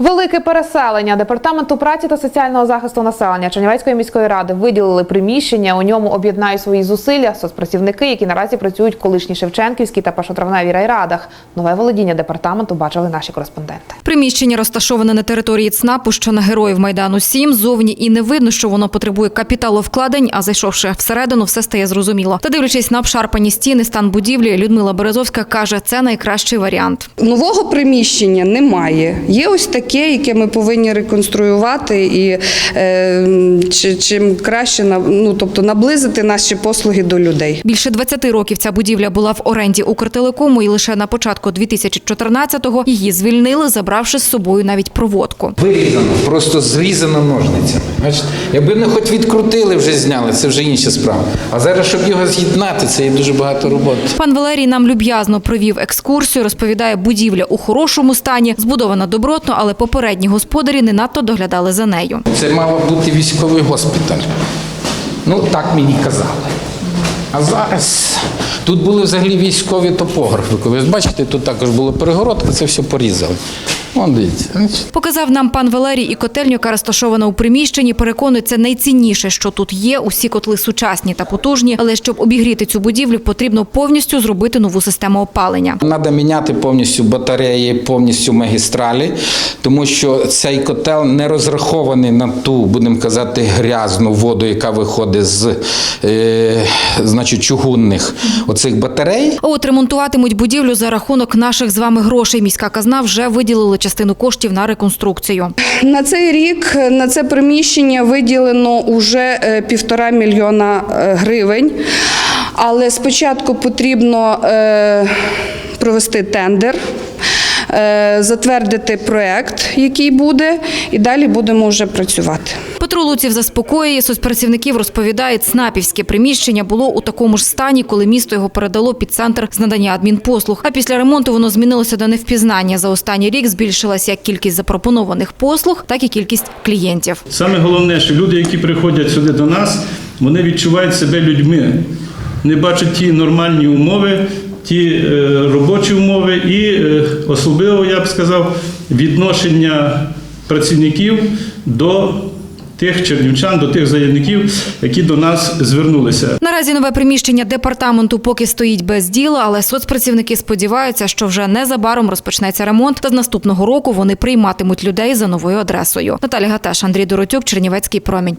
Велике переселення департаменту праці та соціального захисту населення Чернівецької міської ради виділили приміщення. У ньому об'єднають свої зусилля соцпрацівники, які наразі працюють в колишній Шевченківській та першотравневій райрадах. Нове володіння департаменту бачили наші кореспонденти. Приміщення розташоване на території ЦНАПу, що на героїв Майдану 7. Зовні і не видно, що воно потребує капіталовкладень, а зайшовши всередину, все стає зрозуміло. Та дивлячись на обшарпані стіни, стан будівлі, Людмила Березовська каже, це найкращий варіант. Нового приміщення немає. Є ось таке, яке ми повинні реконструювати і е, чи- чим краще на- ну, тобто наблизити наші послуги до людей. Більше 20 років ця будівля була в оренді Укртелекому, і лише на початку 2014-го її звільнили, забравши з собою навіть проводку. Вирізано, просто зрізано ножницями. Бачите? Якби не хоч відкрутили, вже зняли, це вже інша справа. А зараз, щоб його з'єднати, це є дуже багато роботи. Пан Валерій нам люб'язно провів екскурсію. Розповідає, будівля у хорошому стані, збудована добротно, але попередні господарі не надто доглядали за нею. Це мав бути військовий госпіталь. Ну, так мені казали. А зараз тут були взагалі військові топографи. Ви бачите, тут також була перегородка, це все порізали. Вон дивіться. Показав нам пан Валерій і котельню, яка розташована у приміщенні. Переконує, це найцінніше, що тут є. Усі котли сучасні та потужні. Але щоб обігріти цю будівлю, потрібно повністю зробити нову систему опалення. Треба міняти повністю батареї, повністю магістралі, тому що цей котел не розрахований на ту, будемо казати, грязну воду, яка виходить з е, значить, чугунних оцих батарей. От ремонтуватимуть будівлю за рахунок наших з вами грошей. Міська казна вже виділила частину коштів на реконструкцію. На цей рік на це приміщення виділено уже е, півтора мільйона е, гривень. Але спочатку потрібно е, провести тендер, затвердити проект, який буде, і далі будемо вже працювати. Петро Луців заспокоює, соцпрацівників розповідає, ЦНАПівське приміщення було у такому ж стані, коли місто його передало під центр з надання адмінпослуг. А після ремонту воно змінилося до невпізнання. За останній рік збільшилася як кількість запропонованих послуг, так і кількість клієнтів. Саме головне, що люди, які приходять сюди до нас, вони відчувають себе людьми. Вони бачать ті нормальні умови, ті е, робочі умови і е, особливо, я б сказав, відношення працівників до тих чернівчан, до тих заявників, які до нас звернулися. Наразі нове приміщення департаменту поки стоїть без діла, але соцпрацівники сподіваються, що вже незабаром розпочнеться ремонт, та з наступного року вони прийматимуть людей за новою адресою. Наталя Гаташ, Андрій Доротюк, Чернівецький промінь.